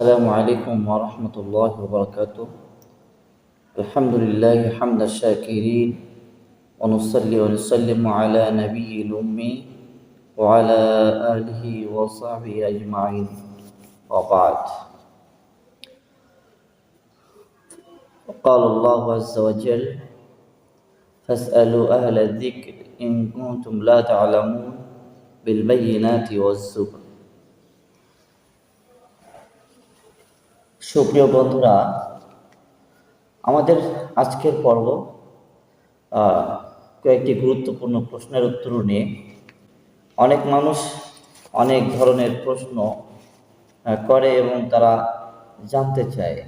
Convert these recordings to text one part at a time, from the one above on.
السلام عليكم ورحمة الله وبركاته. الحمد لله حمد الشاكرين ونصلي ونسلم على نبي الأمي وعلى آله وصحبه أجمعين. وبعد. قال الله عز وجل فاسألوا أهل الذكر إن كنتم لا تعلمون بالبينات والزبر. সুপ্রিয় বন্ধুরা, আমাদের আজকের পর্ব কয়েকটি গুরুত্বপূর্ণ প্রশ্নের উত্তর নিয়ে। অনেক মানুষ অনেক ধরনের প্রশ্ন করে এবং তারা জানতে চায়।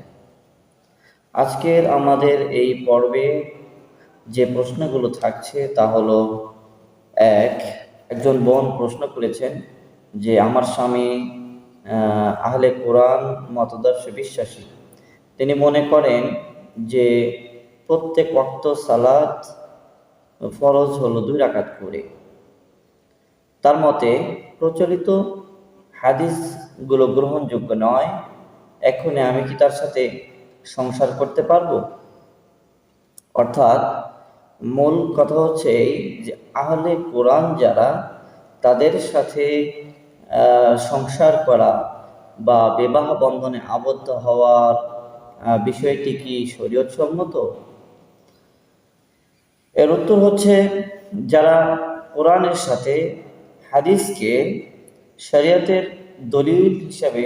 আজকের আমাদের এই পর্বে যে প্রশ্নগুলো থাকছে তা হলো, এক, একজন বোন প্রশ্ন করেছেন যে, আমার স্বামী আহলে কোরআন মতদর্শে বিশ্বাসী। তিনি মনে করেন যে প্রত্যেক ওয়াক্ত সালাত ফরজ হলো দুই রাকাত করে। তার মতে প্রচলিত হাদিসগুলো গ্রহণযোগ্য নয়। এখনই আমি কি তার সাথে সংসার করতে পারব? অর্থাৎ মূল কথা হচ্ছে এই যে আহলে কোরআন যারা, তাদের সাথে সংসার করা বা বিবাহ বন্ধনে আবদ্ধ হওয়ার বিষয়টি কি শরীয়ত সম্মত এর উত্তর হচ্ছে, যারা কোরআনের সাথে হাদিসকে শরীয়তের দলিল হিসাবে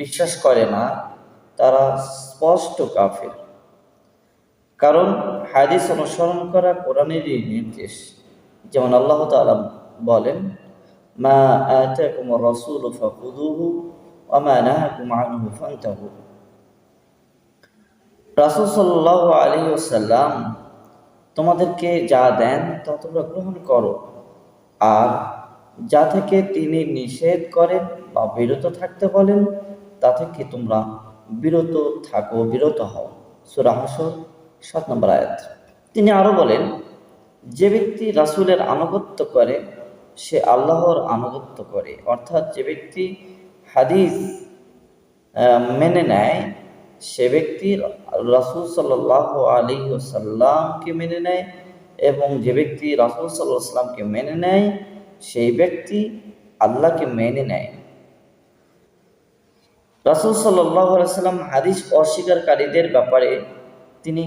বিশ্বাস করে না, তারা স্পষ্ট কাফের। কারণ হাদিস অনুসরণ করা কোরআনেরই নির্দেশ। যেমন আল্লাহ তাআলা বলেন মা আতাকুম রাসূল ফাখুযুহু ওয়া মা নাহাকুম আনহু ফান্তাহু। রাসূল সাল্লাল্লাহু আলাইহি তোমাদেরকে যা দেন তা তোমরা গ্রহণ করো, আর যা থেকে তিনি নিষেধ করেন বা বিরত থাকতে বলেন, তা থেকে তোমরা বিরত থাকো, বিরত হও। সূরা হাসর, সাত নম্বর আয়াত। তিনি আরও বলেন, যে ব্যক্তি রাসূলের আনুগত্য করে সে আল্লাহর আনুগত্য করে। অর্থাৎ যে ব্যক্তি হাদিস মেনে নেয়, সে ব্যক্তি রাসূল সাল্লাল্লাহু আলাইহি ওয়াসাল্লামকে মেনে নেয় এবং যে ব্যক্তি রাসূল আলাইহি সাল্লামকে মেনে নেয়, সেই ব্যক্তি আল্লাহকে মেনে নেয়। রাসূল আলাইহি সাল্লাম হাদিস অস্বীকারীদের ব্যাপারে তিনি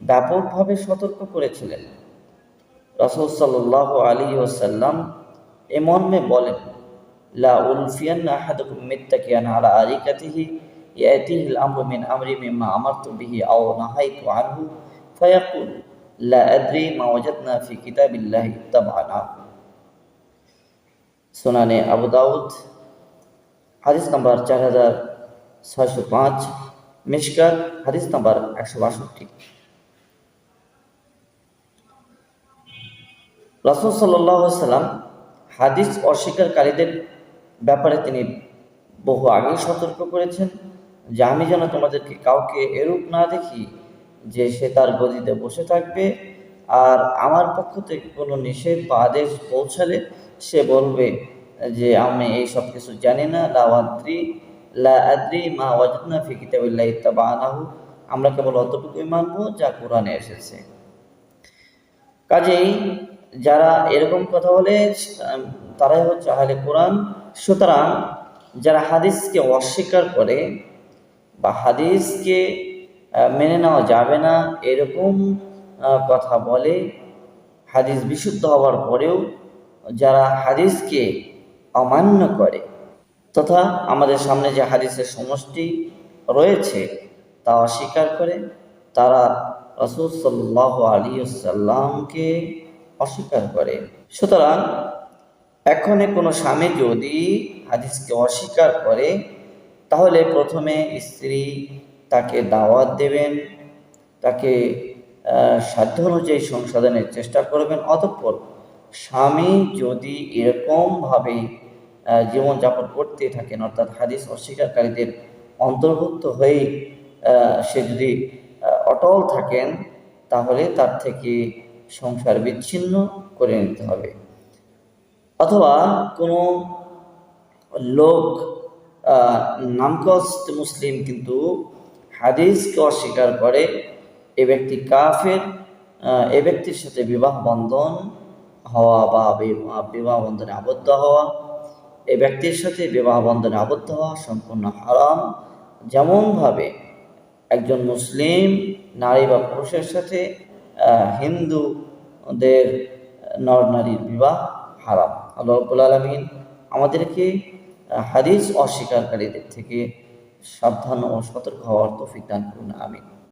ব্যাপকভাবে সতর্ক করেছিলেন। রাসূল সাল্লাল্লাহু আলাইহি ওয়াসাল্লাম এ মর্মে বলেন লা উলফিয়ান্না আহাদুকুম মিত্তাকিয়ান আলা আরিকাতিহি ইয়াতিহি আল-আমরু মিন আমরি মিম্মা আমারতু বিহি আও নাহাইতু আনহু ফায়াকুল লা আদরি মা ওয়াজাদনা ফি কিতাবিল্লাহি তাবানা সুনানে আবু দাউদ হাদিস নাম্বার চার হাজার ছয়শো পাঁচ মিশকাত হাদিস নাম্বার একশো বাষট্টি রাসুল সাল্লাম হাদিস অস্বীকারীদের ব্যাপারে তিনি বহু আগেই সতর্ক করেছেন যে আমি যেন তোমাদেরকে কাউকে এরূপ না দেখি যে সে তার গদিতে বসে থাকবে আর আমার পক্ষ থেকে কোনো নিষেধ বা আদেশ পৌঁছালে সে বলবে যে আমি এই সব কিছু জানি না। লাওয়াদ্রি লা আদ্রি মা ওয়াজনা ফি কিতাবিল্লাহ তাবানাহু। আমরা কেবল অতটুকুই মানবো যা কোরআনে এসেছে। কাজেই যারা এরকম কথা বলে তারাই হচ্ছে আহলে কোরআন। সুতরাং যারা হাদিসকে অস্বীকার করে বা হাদিসকে মেনে নেওয়া যাবে না, এরকম কথা বলে, হাদিস বিশুদ্ধ হওয়ার পরেও যারা হাদিসকে অমান্য করে তথা আমাদের সামনে যে হাদিসের সমষ্টি রয়েছে তা অস্বীকার করে, তারা রসুল সাল্লাহ আলী সাল্লামকে অস্বীকার করে। সুতরাং, এখনে কোনো স্বামী যদি হাদিসকে অস্বীকার করে, তাহলে প্রথমে স্ত্রী তাকে দাওয়াত দেবেন, তাকে সাধ্য অনুযায়ী সংশোধনের চেষ্টা করবেন, অতঃপর স্বামী যদি এরকমভাবে জীবনযাপন করতে থাকেন, অর্থাৎ হাদিস অস্বীকারীদের অন্তর্ভুক্ত হয়ে সে যদি অটল থাকেন, তাহলে তার থেকে সংসার বিচ্ছিন্ন করে নিতে হবে। অথবা কোনো লোক আহ, নামকস মুসলিম কিন্তু হাদিসকে অস্বীকার করে এ ব্যক্তি কাফের এ ব্যক্তির সাথে বিবাহ বন্ধন হওয়া বা বিবাহ বন্ধনে আবদ্ধ হওয়া এ ব্যক্তির সাথে বিবাহ বন্ধনে আবদ্ধ হওয়া সম্পূর্ণ হারাম। যেমনভাবে একজন মুসলিম নারী বা পুরুষের সাথে হিন্দুদের নর নারীর বিবাহ হারাম। আল্লাহ রব্বুল আলমিন আমাদেরকে হাদিস অস্বীকারীদের থেকে সাবধান ও সতর্ক হওয়ার তৌফিক দান করুন, আমিন।